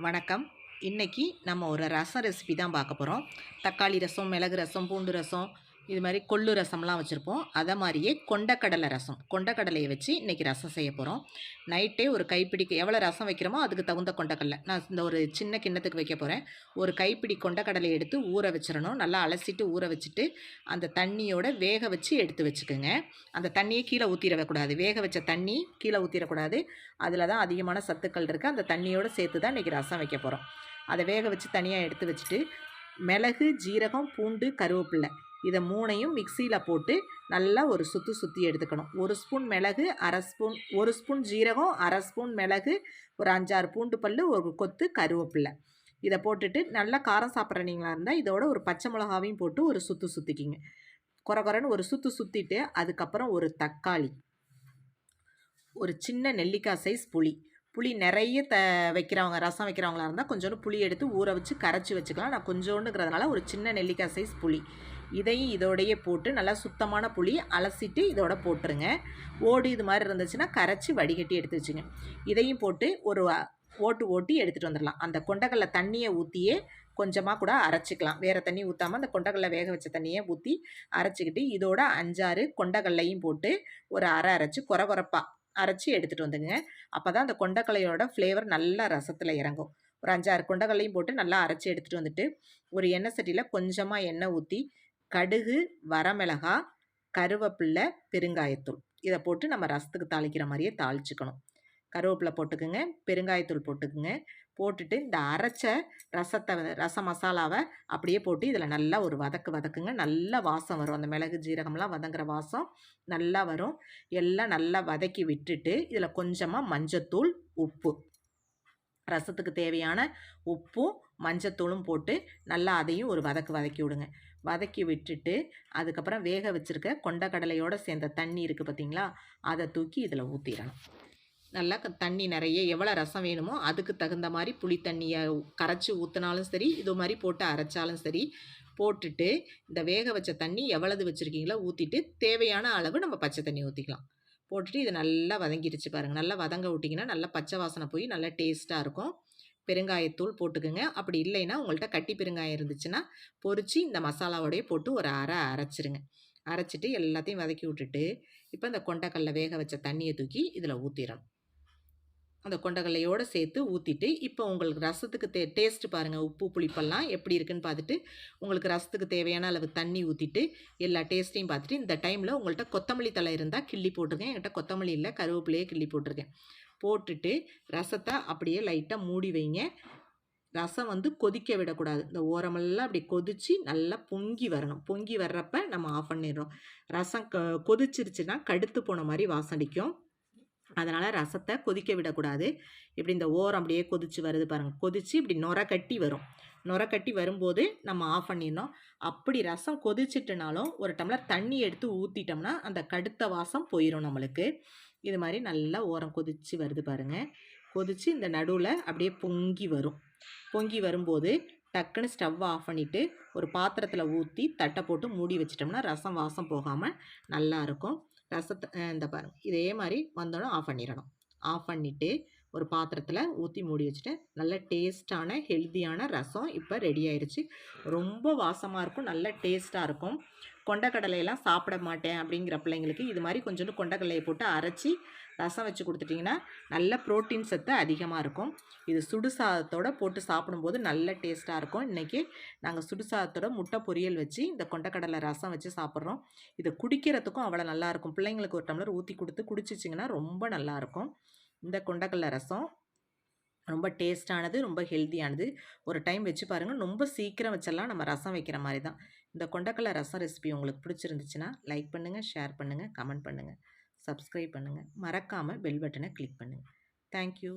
வணக்கம். இன்றைக்கி நம்ம ஒரு ரசம் ரெசிபி தான் பார்க்க போகிறோம் தக்காளி ரசம் மிளகு ரசம் பூண்டு ரசம் இது மாதிரி கொள்ளு ரசம்லாம் வச்சுருப்போம். அதை மாதிரியே கொண்டக்கடலை ரசம். கொண்டக்கடலையை வச்சு இன்றைக்கி ரசம் செய்ய போகிறோம் நைட்டே ஒரு கைப்பிடிக்கு எவ்வளோ ரசம் வைக்கிறோமோ அதுக்கு தகுந்த கொண்டக்கடலை. நான் இந்த ஒரு சின்ன கிண்ணத்துக்கு வைக்க போகிறேன் ஒரு கைப்பிடி கொண்டக்கடலை எடுத்து ஊற வச்சிடணும். நல்லா அலசிட்டு ஊற வச்சுட்டு அந்த தண்ணியோட வேக வச்சு எடுத்து வச்சுக்கோங்க. அந்த தண்ணியை கீழே ஊற்றிடக்கூடாது வேக வச்ச தண்ணி கீழே ஊற்றிடக்கூடாது அதில் தான் அதிகமான சத்துக்கள் இருக்குது அந்த தண்ணியோடு சேர்த்து தான் இன்றைக்கி ரசம் வைக்க போகிறோம் அதை வேக வச்சு தனியாக எடுத்து வச்சுட்டு மிளகு ஜீரகம் பூண்டு கருவேப்பில்லை இதை மூணையும் மிக்சியில் போட்டு நல்லா ஒரு சுற்றி சுற்றி எடுத்துக்கணும். ஒரு ஸ்பூன் மிளகு அரை ஸ்பூன் ஒரு ஸ்பூன் ஜீரகம் அரை ஸ்பூன் மிளகு ஒரு அஞ்சாறு பூண்டு பல் ஒரு கொத்து கருவேப்பில்லை. இதை போட்டுட்டு நல்லா காரம் சாப்பிட்றீங்களா இருந்தால் இதோட ஒரு பச்சை மிளகாவையும் போட்டு ஒரு சுற்று சுற்றிக்கிங்க குறை குறைன்னு ஒரு சுற்று சுற்றிட்டு அதுக்கப்புறம் ஒரு தக்காளி. ஒரு சின்ன நெல்லிக்காய் சைஸ் புளி. புளி நிறைய த வைக்கிறவங்க ரசம் வைக்கிறவங்களா இருந்தால் கொஞ்சோண்டு புளி எடுத்து ஊற வச்சு கரைச்சி வச்சுக்கலாம். நான் கொஞ்சோண்டுங்கிறதுனால ஒரு சின்ன நெல்லிக்காய் சைஸ் புளி. இதையும் இதோடையே போட்டு நல்லா சுத்தமான புளி அலசிட்டு இதோட போட்டுருங்க. ஓடு இது மாதிரி இருந்துச்சுன்னா கரைச்சி வடிகட்டி எடுத்து வச்சுங்க. இதையும் போட்டு ஒரு ஓட்டு ஓட்டி எடுத்துகிட்டு வந்துடலாம். அந்த கொண்டக்கடலை தண்ணியை ஊற்றியே கொஞ்சமாக கூட அரைச்சிக்கலாம். வேறு தண்ணி ஊற்றாமல் அந்த கொண்டக்கடலை வேக வச்ச தண்ணியை ஊற்றி அரைச்சிக்கிட்டு இதோட அஞ்சாறு கொண்டக்கடலையும் போட்டு ஒரு அரை அரைச்சி குறை குறைப்பாக அரைச்சி எடுத்துகிட்டு வந்துங்க அப்போ தான் அந்த கொண்டக்கலையோட ஃப்ளேவர் நல்லா ரசத்தில் இறங்கும். ஒரு அஞ்சாறு கொண்டக்கல்லையும் போட்டு நல்லா அரைச்சி எடுத்துகிட்டு வந்துட்டு ஒரு எண்ணெய் சட்டியில் கொஞ்சமாக எண்ணெய் ஊற்றி கடுகு வரமிளகா கருவேப்பில்லை பெருங்காயத்தூள். இதை போட்டு நம்ம ரசத்துக்கு தாளிக்கிற மாதிரியே தாளிச்சுக்கணும். கருவேப்பிலை போட்டுக்குங்க பெருங்காயத்தூள் போட்டுக்குங்க. போட்டுட்டு இந்த அரைச்ச ரசத்தை ரச மசாலாவை அப்படியே போட்டு இதில் நல்லா ஒரு வதக்கு வதக்குங்க. நல்ல வாசம் வரும். அந்த மிளகு ஜீரகம்லாம் வதங்குற வாசம் நல்லா வரும். எல்லாம் நல்லா வதக்கி விட்டுட்டு இதில் கொஞ்சமாக மஞ்சத்தூள் உப்பு. ரசத்துக்கு தேவையான உப்பும் மஞ்சத்தூளும் போட்டு நல்லா அதையும் ஒரு வதக்கு வதக்கி விடுங்க. வதக்கி விட்டுட்டு அதுக்கப்புறம் வேக வச்சுருக்க கொண்டக்கடலையோடு சேர்ந்த தண்ணி இருக்குது பார்த்தீங்களா அதை தூக்கி இதில் ஊற்றிடணும் நல்லா தண்ணி நிறைய எவ்வளோ ரசம் வேணுமோ அதுக்கு தகுந்த மாதிரி புளி தண்ணியை கரைச்சி ஊற்றினாலும் சரி இது மாதிரி போட்டு அரைச்சாலும் சரி போட்டுட்டு இந்த வேக வச்ச தண்ணி எவ்வளவு வச்சுருக்கீங்களோ ஊற்றிட்டு தேவையான அளவு நம்ம பச்சை தண்ணி ஊற்றிக்கலாம் போட்டுட்டு இதை நல்லா வதங்கிடுச்சு பாருங்கள் நல்லா வதங்க விட்டிங்கன்னா நல்லா பச்சை வாசனை போய் நல்லா டேஸ்ட்டாக இருக்கும். பெருங்காயத்தூள் போட்டுக்கோங்க. அப்படி இல்லைன்னா உங்கள்கிட்ட கட்டி பெருங்காயம் இருந்துச்சுன்னா பொறிச்சு இந்த மசாலாவோடய போட்டு ஒரு அரை அரைச்சிருங்க. அரைச்சிட்டு எல்லாத்தையும் வதக்கி விட்டுட்டு இப்போ இந்த கொண்டக்கல்ல வேக வச்ச தண்ணியை தூக்கி இதில் ஊற்றிடணும் அந்த கொண்டக்கல்லையோடு சேர்த்து ஊற்றிட்டு இப்போ உங்களுக்கு ரசத்துக்கு தே டேஸ்ட்டு பாருங்கள் உப்பு புளிப்பெல்லாம் எப்படி இருக்குன்னு பார்த்துட்டு உங்களுக்கு ரசத்துக்கு தேவையான அளவு தண்ணி ஊற்றிட்டு எல்லா டேஸ்ட்டையும் பார்த்துட்டு இந்த டைமில் உங்கள்கிட்ட கொத்தமல்லி தலை இருந்தால் கிள்ளி போட்டிருக்கேன் என்கிட்ட கொத்தமல்லி இல்லை கருவேப்பிலையே கிள்ளி போட்டிருக்கேன். போட்டுட்டு ரசத்தை அப்படியே லைட்டாக மூடி வைங்க. ரசம் வந்து கொதிக்க விடக்கூடாது. இந்த ஓரமெல்லாம் அப்படி கொதித்து நல்லா பொங்கி வரணும். பொங்கி வர்றப்ப நம்ம ஆஃப் பண்ணிடுறோம். ரசம் க கொதிச்சிருச்சுன்னா கடுத்து போன மாதிரி வாசடிக்கும் அதனால் ரசத்தை கொதிக்க விடக்கூடாது. இப்படி இந்த ஓரம் அப்படியே கொதித்து வருது பாருங்கள் கொதித்து இப்படி நுர கட்டி வரும். நொர கட்டி வரும்போது நம்ம ஆஃப் பண்ணிடணும். அப்படி ரசம் கொதிச்சிட்டுனாலும் ஒரு டம்ளர் தண்ணி எடுத்து ஊற்றிட்டோம்னா அந்த கடுத்த வாசம் போயிடும் நம்மளுக்கு. இது மாதிரி நல்லா ஓரம் கொதித்து வருது பாருங்கள் கொதித்து இந்த நடுவில் அப்படியே பொங்கி வரும். பொங்கி வரும்போது டக்குன்னு ஸ்டவ் ஆஃப் பண்ணிவிட்டு ஒரு பாத்திரத்தில் ஊற்றி தட்டை போட்டு மூடி வச்சிட்டோம்னா ரசம் வாசம் போகாமல் நல்லாயிருக்கும் ரசத்தை இந்த பாருங்கள் இதே மாதிரி வந்தோடனே ஆஃப் பண்ணிடணும். ஆஃப் பண்ணிவிட்டு ஒரு பாத்திரத்தில் ஊற்றி மூடி வச்சுட்டு நல்ல டேஸ்ட்டான ஹெல்த்தியான ரசம் இப்போ ரெடி ஆயிடுச்சு ரொம்ப வாசமாக இருக்கும் நல்ல டேஸ்ட்டாக இருக்கும். கொண்டக்கடலையெல்லாம் சாப்பிட மாட்டேன் அப்படிங்கிற பிள்ளைங்களுக்கு இது மாதிரி கொஞ்சோண்டு கொண்டக்கடலையை போட்டு அரைச்சி ரசம் வச்சு கொடுத்துட்டிங்கன்னா நல்ல ப்ரோட்டீன் சத்து அதிகமாக இருக்கும். இது சுடு சாதத்தோடு போட்டு சாப்பிடும்போது நல்ல டேஸ்ட்டாக இருக்கும். இன்றைக்கி நாங்கள் சுடு சாதத்தோட முட்டை பொரியல் வச்சு இந்த கொண்டக்கடலை ரசம் வச்சு சாப்பிட்றோம். இதை குடிக்கிறதுக்கும் அவ்வளோ நல்லாயிருக்கும் பிள்ளைங்களுக்கு ஒரு டம்ளர் ஊற்றி கொடுத்து குடிச்சிச்சிங்கன்னா ரொம்ப நல்லாயிருக்கும் இந்த கொண்டக்கடலை ரசம் ரொம்ப டேஸ்ட்டானது ரொம்ப ஹெல்த்தியானது. ஒரு டைம் வச்சு பாருங்கள் ரொம்ப சீக்கிரம் வச்செல்லாம் நம்ம ரசம் வைக்கிற மாதிரி தான். இந்த கொண்டக்கடலை ரசம் ரெசிபி உங்களுக்கு பிடிச்சிருந்துச்சுன்னா லைக் பண்ணுங்கள் ஷேர் பண்ணுங்கள் கமெண்ட் பண்ணுங்கள் சப்ஸ்கிரைப் பண்ணுங்கள் மறக்காமல் பெல் பட்டனை கிளிக் பண்ணுங்கள் தேங்க்யூ.